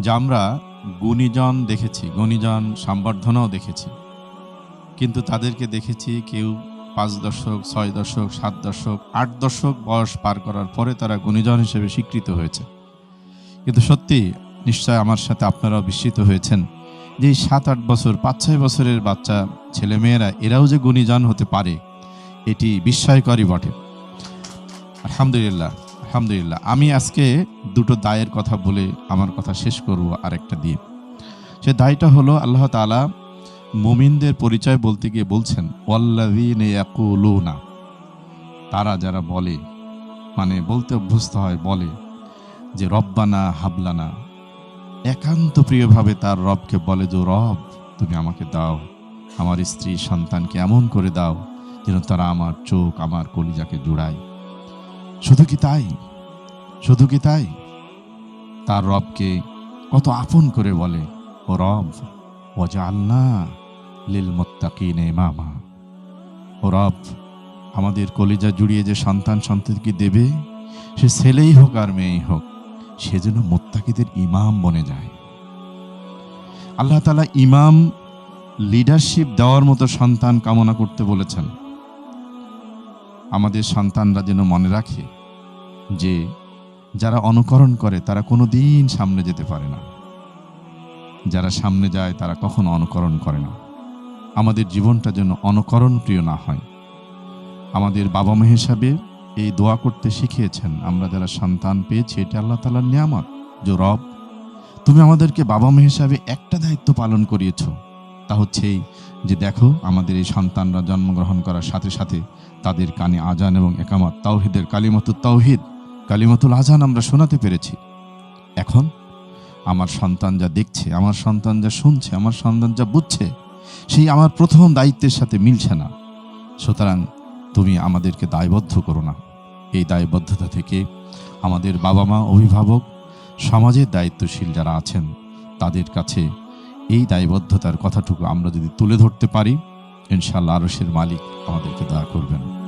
যে আমরা গুণীজন দেখেছি, গুণীজন সম্বর্ধনাও দেখেছি। কিন্তু তাদেরকে দেখেছি কেউ পাঁচ দশক, ছয় দশক, সাত দশক, আট দশক বয়স পার করার পরে তারা গুণীজন হিসেবে স্বীকৃত হয়েছে। কিন্তু সত্যি, নিশ্চয় আমার সাথে আপনারাও বিস্মিত হয়েছেন যে সাত, আট বছর, পাঁচ, ছয় বছরের বাচ্চা ছেলেমেয়েরা, এরাও যে গুণীজন হতে পারে, এটি বিস্ময়করই বটে। আলহামদুলিল্লাহ আলহামদুলিল্লাহ। আমি আজকে দুটো দায়ের কথা বলে আমার কথা শেষ করব আরেকটা দিয়ে। সে দায়টা হলো আল্লাহ তাআলা মুমিনদের পরিচয় বলতে গিয়ে বলছেন ইয়াকুলুনা তারা যারা বলে মানে বলতে অভ্যস্ত হয়, বলে যে, রব্বানা হাবলানা একান্ত প্রিয়ভাবে তার রবকে বলে যে, রব, তুমি আমাকে দাও, আমার স্ত্রী সন্তানকে এমন করে দাও যেন তারা আমার চোখ, আমার কলিজাকে জোড়ায়। শুধু কি তাই? শুধু কি তাই? তার রবকে কত আপন করে বলে, ও রব ওজা আল্লাহ লিল মোত্তাকিন মামা ও রব, আমাদের কলিজা জুড়িয়ে যে সন্তান সন্ততিকে দেবে, সে ছেলেই হোক আর মেয়েই হোক, সে যেন মোত্তাকিদের ইমাম বনে যায়। আল্লাহ তালা ইমাম লিডারশিপ দেওয়ার মতো সন্তান কামনা করতে বলেছেন। আমাদের সন্তানরা যেন মনে রাখে যে যারা অনুকরণ করে, তারা কোনো দিন সামনে যেতে পারে না। যারা সামনে যায়, তারা কখনো অনুকরণ করে না। আমাদের জীবনটা যেন অনুকরণ প্রিয় না হয়। আমাদের বাবা মা হিসাবে এই দোয়া করতে শিখিয়েছেন, আমরা যারা সন্তান পেয়েছি, এটা আল্লাহ তালার নিয়ামত। যে রব, তুমি আমাদেরকে বাবা মা হিসাবে একটা দায়িত্ব পালন করিয়েছ। তা হচ্ছে এই যে দেখো, আমাদের এই সন্তানরা জন্মগ্রহণ করার সাথে সাথে তাদের কানে আজান এবং একামত, তাওহিদের কালিমাতুল তাওহিদ। কালিমাতুল আজান আমরা শোনাতে পেরেছি। এখন আমার সন্তান যা দেখছে, আমার সন্তান যা শুনছে, আমার সন্তান যা বুঝছে, সেই আমার প্রথম দায়িত্বের সাথে মিলছে না। সুতরাং তুমি আমাদেরকে দায়বদ্ধ করো না। এই দায়বদ্ধতা থেকে আমাদের বাবা মা অভিভাবক, সমাজের দায়িত্বশীল যারা আছেন, তাদের কাছে এই দায়বদ্ধতার কথাটুকু আমরা যদি তুলে ধরতে পারি ইনশাল্লাহ আরশের মালিক আমাদেরকে দয়া করবেন।